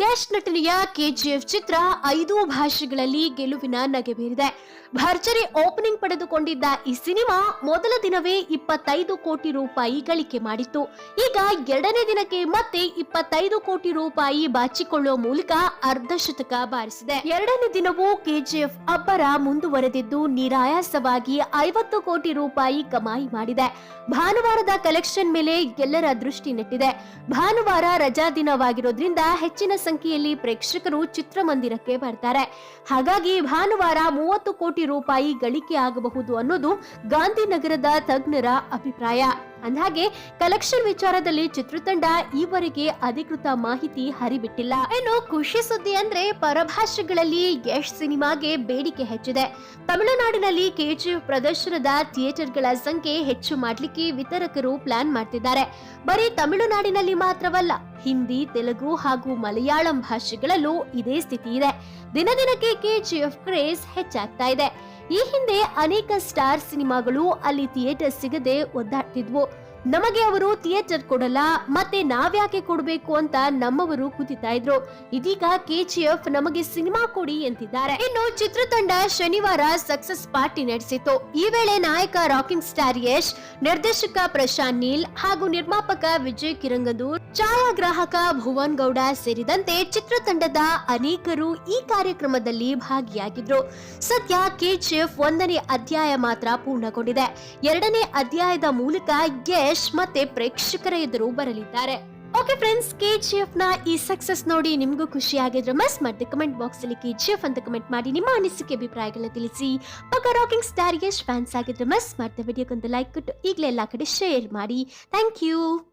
ಯಶ್ ನಟನೆಯ ಕೆಜಿಎಫ್ ಚಿತ್ರ ಐದು ಭಾಷೆಗಳಲ್ಲಿ ಗೆಲುವಿನ ನಗೆ ಬೀರಿದೆ. ಭರ್ಜರಿ ಓಪನಿಂಗ್ ಪಡೆದುಕೊಂಡಿದ್ದ ಈ ಸಿನಿಮಾ ಮೊದಲ ದಿನವೇ ಇಪ್ಪತ್ತೈದು ಕೋಟಿ ರೂಪಾಯಿ ಗಳಿಕೆ ಮಾಡಿತ್ತು. ಈಗ ಎರಡನೇ ದಿನಕ್ಕೆ ಮತ್ತೆ ಇಪ್ಪತ್ತೈದು ಕೋಟಿ ರೂಪಾಯಿ ಬಾಚಿಕೊಳ್ಳುವ ಮೂಲಕ ಅರ್ಧ ಶತಕ ಬಾರಿಸಿದೆ. ಎರಡನೇ ದಿನವೂ ಕೆಜಿಎಫ್ ಅಬ್ಬರ ಮುಂದುವರೆದಿದ್ದು ನಿರಾಯಾಸವಾಗಿ ಐವತ್ತು ಕೋಟಿ ರೂಪಾಯಿ ಕಮಾಯಿ ಮಾಡಿದೆ. ಭಾನುವಾರದ ಕಲೆಕ್ಷನ್ ಮೇಲೆ ಎಲ್ಲರ ದೃಷ್ಟಿ ನೆಟ್ಟಿದೆ. ಭಾನುವಾರ ರಜಾ ದಿನವಾಗಿರೋದ್ರಿಂದ ಹೆಚ್ಚಿನ ಸಂಖ್ಯೆಯಲ್ಲಿ ಪ್ರೇಕ್ಷಕರು ಚಿತ್ರಮಂದಿರಕ್ಕೆ ಬರ್ತಾರೆ. ಹಾಗಾಗಿ ಭಾನುವಾರ ಮೂವತ್ತು ಕೋಟಿ ರೂಪಾಯಿ ಗಳಿಕೆ ಆಗಬಹುದು ಅನ್ನೋದು ಗಾಂಧಿನಗರದ ತಜ್ಞರ ಅಭಿಪ್ರಾಯ. ಅಂದ್ಹಾಗೆ ಕಲೆಕ್ಷನ್ ವಿಚಾರದಲ್ಲಿ ಚಿತ್ರತಂಡ ಈವರೆಗೆ ಅಧಿಕೃತ ಮಾಹಿತಿ ಹರಿಬಿಟ್ಟಿಲ್ಲ. ಇನ್ನು ಖುಷಿ ಸುದ್ದಿ ಅಂದ್ರೆ ಪರಭಾಷೆಗಳಲ್ಲಿ ಯಶ್ ಸಿನಿಮಾಗೆ ಬೇಡಿಕೆ ಹೆಚ್ಚಿದೆ. ತಮಿಳುನಾಡಿನಲ್ಲಿ ಕೆಜಿಎಫ್ ಪ್ರದರ್ಶನದ ಥಿಯೇಟರ್ಗಳ ಸಂಖ್ಯೆ ಹೆಚ್ಚು ಮಾಡಲಿಕ್ಕೆ ವಿತರಕರು ಪ್ಲಾನ್ ಮಾಡ್ತಿದ್ದಾರೆ. ಬರೀ ತಮಿಳುನಾಡಿನಲ್ಲಿ ಮಾತ್ರವಲ್ಲ, ಹಿಂದಿ, ತೆಲುಗು ಹಾಗೂ ಮಲಯಾಳಂ ಭಾಷೆಗಳಲ್ಲೂ ಇದೇ ಸ್ಥಿತಿ ಇದೆ. ದಿನ ದಿನಕ್ಕೆ ಕೆಜಿಎಫ್ ಕ್ರೇಜ್ ಹೆಚ್ಚಾಗ್ತಾ ಇದೆ. ಈ ಹಿಂದೆ ಅನೇಕ ಸ್ಟಾರ್ ಸಿನಿಮಾಗಳು ಅಲ್ಲಿ ಥಿಯೇಟರ್ ಸಿಗದೆ ಒದ್ದಾಡ್ತಿದ್ವು. ನಮಗೆ ಅವರು ಥಿಯೇಟರ್ ಕೊಡಲ್ಲ, ಮತ್ತೆ ನಾವ್ಯಾಕೆ ಕೊಡಬೇಕು ಅಂತ ನಮ್ಮವರು ಕೂತಿತಾ ಇದ್ರು. ಇದೀಗ ಕೆಜಿಎಫ್ ನಮಗೆ ಸಿನಿಮಾ ಕೊಡಿ ಎಂತಿದ್ದಾರೆ ಇನ್ನು ಚಿತ್ರತಂಡ ಶನಿವಾರ ಸಕ್ಸಸ್ ಪಾರ್ಟಿ ನಡೆಸಿತು ಈ ವೇಳೆ ನಾಯಕ ರಾಕಿಂಗ್ ಸ್ಟಾರ್ ಯಶ್, ನಿರ್ದೇಶಕ ಪ್ರಶಾಂತ್ ನೀಲ್ ಹಾಗೂ ನಿರ್ಮಾಪಕ ವಿಜಯ್ ಕಿರಂಗದೂರ್, ಛಾಯಾಗ್ರಾಹಕ ಭುವನ್ ಗೌಡ ಸೇರಿದಂತೆ ಚಿತ್ರತಂಡದ ಅನೇಕರು ಈ ಕಾರ್ಯಕ್ರಮದಲ್ಲಿ ಭಾಗಿಯಾಗಿದ್ರು. ಸದ್ಯ ಕೆಜಿಎಫ್ ಒಂದನೇ ಅಧ್ಯಾಯ ಮಾತ್ರ ಪೂರ್ಣಗೊಂಡಿದೆ. ಎರಡನೇ ಅಧ್ಯಾಯದ ಮೂಲಕ ಯಶ್ ಮತ್ತೆ ಪ್ರೇಕ್ಷಕರ ಎದುರು ಬರಲಿದ್ದಾರೆ. ಓಕೆ ಫ್ರೆಂಡ್ಸ್ ಕೆ ಜಿ ಎಫ್ನ ಈ ಸಕ್ಸಸ್ ನೋಡಿ ನಿಮಗೂ ಖುಷಿ ಆಗಿದ್ರೆ ಮಸ್ ಮತ್ತೆ ಕಮೆಂಟ್ ಬಾಕ್ಸ್ ಅಲ್ಲಿ ಎಫ್ ಅಂತ ಕಮೆಂಟ್ ಮಾಡಿ ನಿಮ್ಮ ಅನಿಸಿಕೆ ಅಭಿಪ್ರಾಯಗಳ ತಿಳಿಸಿ. ಪಕ್ಕ ರಾಕಿಂಗ್ ಸ್ಟಾರ್ ಯಶ್ ಫ್ಯಾನ್ಸ್ ಆಗಿದ್ರೆ ಮಸ್ ಮತ್ತೆ ವಿಡಿಯೋಗೊಂದು ಲೈಕ್ ಕೊಟ್ಟು ಈಗಲೇ ಎಲ್ಲ ಕಡೆ ಶೇರ್ ಮಾಡಿ. Thank you